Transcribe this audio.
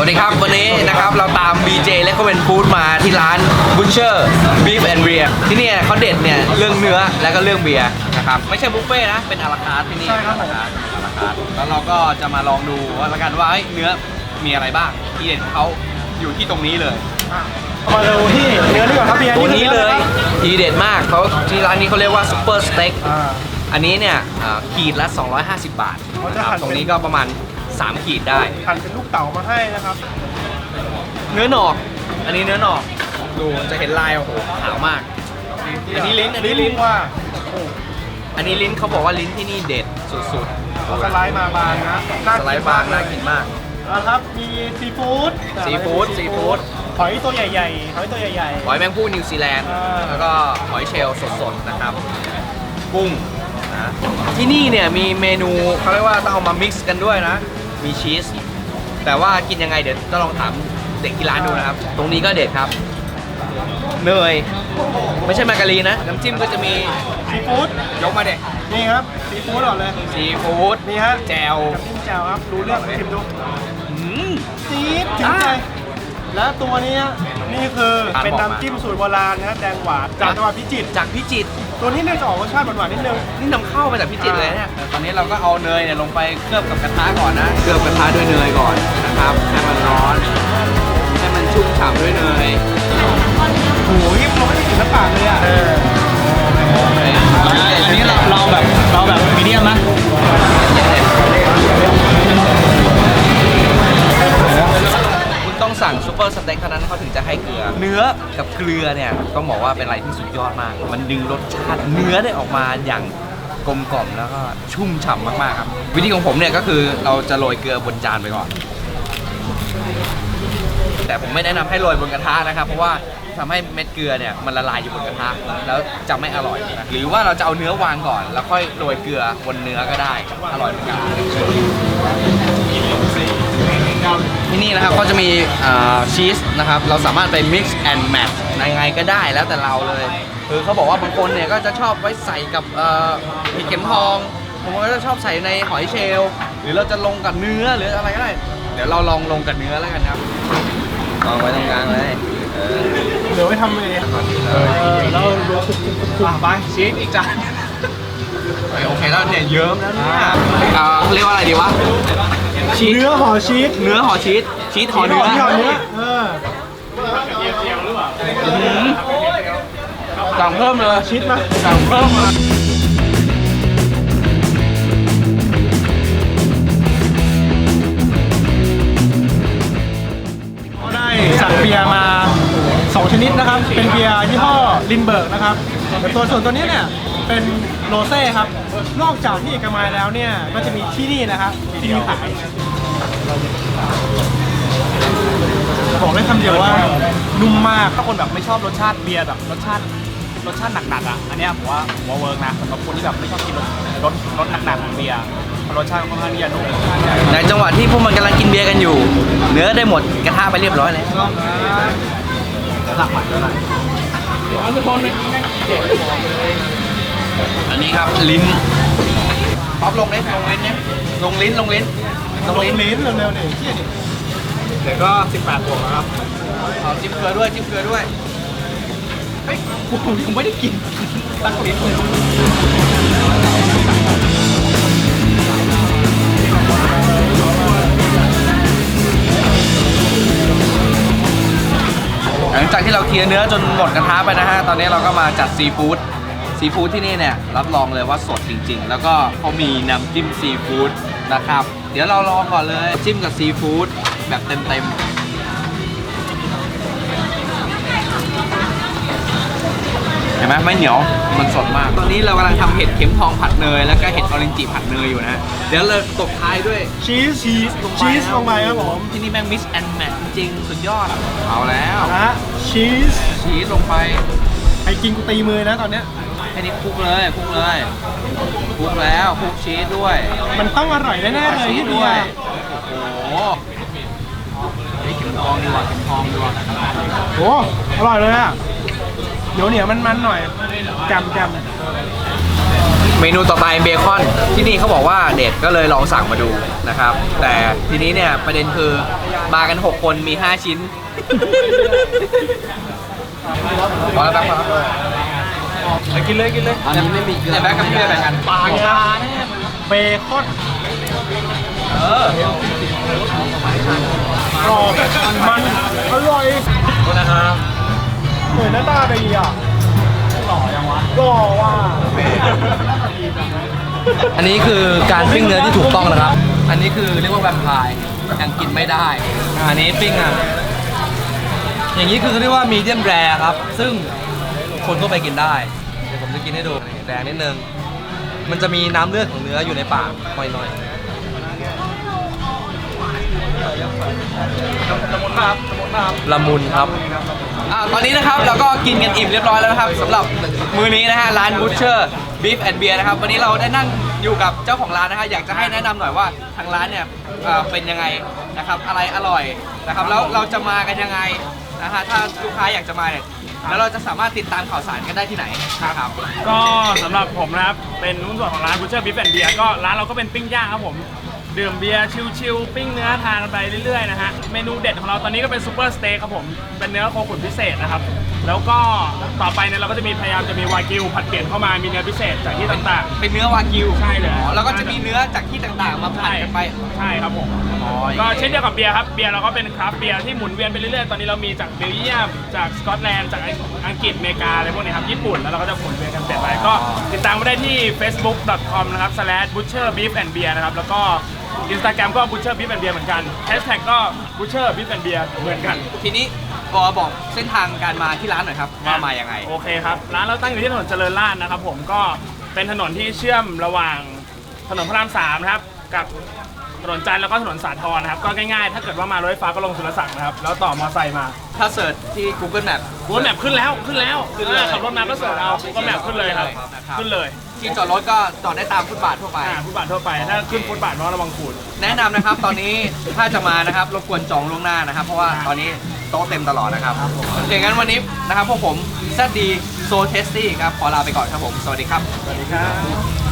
สวัสดีครับ วันนี้นะครับเราตาม BJ และก็เป็นฟู้ดมาที่ร้าน Butcher Beef and Beer ที่เนี่ยเขาเด็ดเนี่ยเรื่องเนื้อและก็เรื่องเบียร์นะครับไม่ใช่บุฟเฟ่ต์นะ เป็นอาราคาร์ทที่นี่ใช่ครับผมอาราคาร์ทอาราคาร์ทแล้วเราก็จะมาลองดูว่าละกันว่าเอ้ยเนื้อมีอะไรบ้างที่เด็ดของเขาอยู่ที่ตรงนี้เลยเอามาดูที่เนื้อดีกว่าครับเบียร์ตัวนี้เลยครับทีเด็ดมากเขาที่ร้านนี้เขาเรียกว่าซุปเปอร์สเต็กอ่าอันนี้เนี่ยอ่าขีดละ 250 บาทเขาจะนะครับหั่นตรงเป็นนี้ก็ประมาณ 3 ขีดได้ หั่นเป็นลูกเต๋ามาให้นะครับ เนื้อหนอก อันนี้เนื้อหนอก ดูจะเห็นลายโอ้โหขาวมาก อันนี้ลิ้นอันนี้ลิ้นว่าอันนี้ลิ้นเขาบอกว่าลิ้นที่นี่เด็ดสุดสไลด์มาบางนะๆสไลด์บางน่ากินมาก นะครับ มีซีฟู้ดซีฟู้ดซีฟู้ด หอยตัวใหญ่ๆหอยตัวใหญ่ หอยแมงผู้นิวซีแลนด์ อ่า แล้วก็หอยเชลล์สดๆนะครับกุ้งนะที่นี่เนี่ยมีเมนูเขาเรียกว่าต้องเอามา mix กันด้วยนะ มีชีส แต่ว่ากินยังไงเดี๋ยวต้องลองถามเด็กที่ร้านดูนะครับ ตรงนี้ก็เด็ดครับเนยไม่ใช่มาการีนนะน้ำจิ้มก็จะมีๆซีฟู้ดยกมาเด็กนี่ครับซีฟู้ดก่อนเลยซีฟู้ดนี่ฮะแจวน้ำจิ้มแจ่วครับดูเรื่องชิมดูอืมจี๊ดถึงใจอ่าแล้วตัวนี้นี่คืออ่านเป็นบอกมาน้ำจิ้มสูตรโบราณนะแดงหวานจากจังหวัดพิจิตรจากพิจิตร ตัวนี้เนี่ยจะออกรสชาติหวานๆนิดนึงนี่นำเข้ามาจากพิจิตรเลยเนี่ยตอนนี้เราก็เอาเนยเนี่ยลงไปเคลือบกับกระทะก่อนนะ เคลือบกระทะด้วยเนยก่อนนะครับ ให้มันร้อน ให้มันชุ่มฉ่ำด้วยเนยโอ้โหนี่เราไม่ได้กลินน้ำปากเลยอะอันนี้เราเราแบบเราแบบ อเนื้อกับเกลือเนี่ยต้องบอกว่าเป็นอะไรที่สุดยอดมาก มันดึงรสชาติเนื้อได้ออกมาอย่างกลมกล่อมแล้วก็ชุ่มฉ่ำมากๆครับ วิธีของผมเนี่ยก็คือเราจะโรยเกลือบนจานไปก่อน แต่ผมไม่แนะนำให้โรยบนกระทะนะครับ เพราะว่าทำให้เม็ดเกลือเนี่ยมันละลายอยู่บนกระทะแล้วจะไม่อร่อยนะหรือว่าเราจะเอาเนื้อวางก่อน แล้วค่อยโรยเกลือบนเนื้อก็ได้ อร่อยเหมือนกัน ที่นี่นะครับก็จะมีชีสนะครับเราสามารถไป mix and match ยังไงก็ได้แล้วแต่เราเลย คือเขาบอกว่าบางคนเนี่ยก็จะชอบไว้ใส่กับเอ่อเห็ดเข็มทองบางคนก็จะชอบใส่ในหอยเชลล์หรือเราจะลงกับเนื้อหรืออะไรก็ได้เดี๋ยวเราลองลงกับเนื้อแล้วกันครับลองไว้ตรงกลางเลยเดี๋ยวไว้ทำเลยเออแล้วดูคุกคุกไปชีสอีกจานโอเคแล้วเนี่ยเยิ้มแล้วเนี่ยเขาเรียกว่าอะไรดีวะ ชีสเนื้อห่อชีสเนื้อห่อชีสชีสห่อเนื้อห่อเนื้อเอออื้อหือสั่งเพิ่มเลยชีสมาสั่งเพิ่มมาก็ได้สั่งเบียร์มา สองชนิดนะครับ เป็นเบียร์ยี่ห้อลินเบิร์กนะครับแต่ตัวส่วนตัวนี้เนี่ยเป็นโรเซ่ครับ นอกจากที่เอกมัยแล้วเนี่ยก็จะมีที่นี่นะครับที่มีขายบอกได้คำเดียวว่านุ่มมากถ้าคนแบบไม่ชอบรสชาติเบียร์แบบรสชาติรสชาติหนักๆอะอันเนี้ยผมว่าผมว่าเวิร์กนะสำหรับคนที่แบบไม่ชอบกินรสรสรสหนักๆของเบียร์รสชาติค่อนข้างที่จะนุ่มในจังหวะที่พวกมันกำลังกินเบียร์กันอยู่ เนื้อได้หมดกระทะไปเรียบร้อยแล้ว หลักหม่ด้วยนะอันนี้ครับลิ้นป๊อปลงเลิ้นลงลิ้นเนี่ยลงลิ้นลงลิ้นลงลิ้นลิ้นเร็วๆเนี่ยเที่ยดิเดี๋ยวก็18บวกแล้วครับเอาจิ้มเกลือด้วยจิ้มเกลือด้วยเฮ้ยผมยังไม่ได้กินตั้งลิ้นเลย ลังจากที่เราเคลียร์เนื้อจนหมดกระทะไปนะฮะ ตอนนี้เราก็มาจัดซีฟู้ด ซีฟู้ดที่นี่เนี่ยรับรองเลยว่าสดจริง ๆ แล้วก็เขามีน้ำจิ้มซีฟู้ดนะครับ เดี๋ยวเราลองก่อนเลยจิ้มกับซีฟู้ดแบบเต็มๆ เห็นไหมไม่เหนียวมันสดมาก ตอนนี้เรากำลังทำเห็ดเข็มทองผัดเนย แล้วก็เห็ดออรินจิผัดเนยอยู่นะฮะเดี๋ยวเราตบท้ายด้วยชีสชีสชีสลงไปครับผมที่นี่แม่งมิกซ์แอนด์แมทจริงๆสุดยอด เอาแล้วนะชีสชีสลงไปไอ้กินกูตีมือนะตอนเนี้ยให้นี่คลุกเลยคลุกเลยคลุกแล้วคลุกชีสด้วยมันต้องอร่อยแน่ๆเลยชีสที่เบีด้วยร์โอ้โหเฮ้ยเข็มทองดีกว่าเข็มทองดีกว่า โอ้อร่อยเลยอะ เดี๋ยวเหนียวมันๆหน่อยแจมแจมเมนูต่อไปเบคอนที่นี่เขาบอกว่าเด็ดก็เลยลองสั่งมาดูนะครับ แต่ทีนี้เนี่ยประเด็นคือมากัน 6 คนมี 5 ชิ้นพอแล้วแบ๊กพอแล้วกินเลยกินเลยอันนี้ไม่มีแต่แบ๊กกับเพื่อนแบ่งกันปลากาแน่เบคอนเออกรอบมัน เหมือนหน้าตาดีอะหล่อยังวะหล่อว่ะอันนี้คือการปิ้งเนื้อที่ถูกต้องนะครับ อันนี้คือเรียกว่าแวมไพร์ยังกินไม่ได้ อันนี้ปิ้งอะ อย่างนี้คือเรียกว่ามีเดียมแรครับ ซึ่งคนทั่วไปกินได้ เดี๋ยวผมจะกินให้ดูแรงนิดนึง มันจะมีน้ำเลือดของเนื้ออยู่ในปากหน่อยๆ ละมุนครับ อ่าตอนนี้นะครับเราก็กินกันอิ่มเรียบร้อยแล้วนะครับสำหรับมื้อนี้นะฮะร้าน Butcher Beef and Beer นะครับวันนี้เราได้นั่งอยู่กับเจ้าของร้านนะฮะอยากจะให้แนะนำหน่อยว่าทางร้านเนี่ยเอ่อเป็นยังไงนะครับอะไรอร่อยนะครับแล้วเราจะมากันยังไงนะฮะถ้าลูกค้าอยากจะมาเนี่ยแล้วเราจะสามารถติดตามข่าวสารกันได้ที่ไหนนะครับ ก็สำหรับผมนะครับ เป็นหุ้นส่วนของร้าน Butcher Beef and Beer ก็ร้านเราก็เป็นปิ้งย่างครับผม ดื่มเบียร์ชิลๆปิ้งเนื้อทานกันไปเรื่อยๆนะฮะเมนูเด็ดของเราตอนนี้ก็เป็นซูเปอร์สเต็กครับผมเป็นเนื้อโคขุนพิเศษนะครับแล้วก็ต่อไปเนี่ยเราก็จะมีพยายามจะมีวากิวผัดเปลี่ยนเข้ามามีเนื้อพิเศษจากที่ต่างเป็นเนื้อวากิวใช่เลยอ๋อแล้วก็จะมีเนื้อจากที่ต่างๆ มาๆผัดกันไปใช่ครับผมอ๋อก็เช่นเดียวกับเบียร์ครับเบียร์เราก็เป็นคราฟต์เบียร์ที่หมุนเวียนไปเรื่อยๆตอนนี้เรามีจากเบลเยียมจากสกอตแลนด์จากอังกฤษอเมริกาอะไรพวกนี้ครับญี่ปุ่นแล้วเราก็จะหมุนเวียนกัน เปลี่ยนไปก็ติดตามมาได้ที่ facebook.com นะครับ slash butcher beef and beer นะครับ แล้วก็ Instagram ก็ butcher beef and beer เหมือนกัน hashtag ก็ butcher beef and beer เหมือนกัน ทีนี้พอบอกเส้นทางการมาที่ร้านหน่อยครับว่ามายังไง โอเคครับ ร้านเราตั้งอยู่ที่ถนนเจริญราษฎร์นะครับผมก็เป็นถนนที่เชื่อมระหว่างถนนพระรามสามนะครับ กับถนนจันทร์แล้วก็ถนนสาทรนะครับ ก็ง่ายๆ ถ้าเกิดว่ามารถไฟฟ้าก็ลงสุรศักดิ์นะครับ แล้วต่อมอไซค์มาถ้าเสิร์ชที่ Google Map รถแมพขึ้นแล้วขึ้นแล้วขึ้นเลยอ่าขับรถมาก็เสิร์ชเอาก็แมพขึ้นเลยครับครับ ขึ้นเลยที่จอดรถก็จอดได้ตามฟุตบาททั่วไป อ่าฟุตบาททั่วไปถ้าขึ้นฟุตบาทก็ระวังขูด แนะนำนะครับ ตอนนี้ถ้าจะมานะครับรบกวนจองล่วงหน้านะครับ เพราะว่าตอนนี้โต๊ะเต็มตลอดนะครับอย่างนั้นวันนี้นะครับพวกผมแซดดีโซเทสตี้ครับขอลาไปก่อนครับผม สวัสดีครับ สวัสดีครับ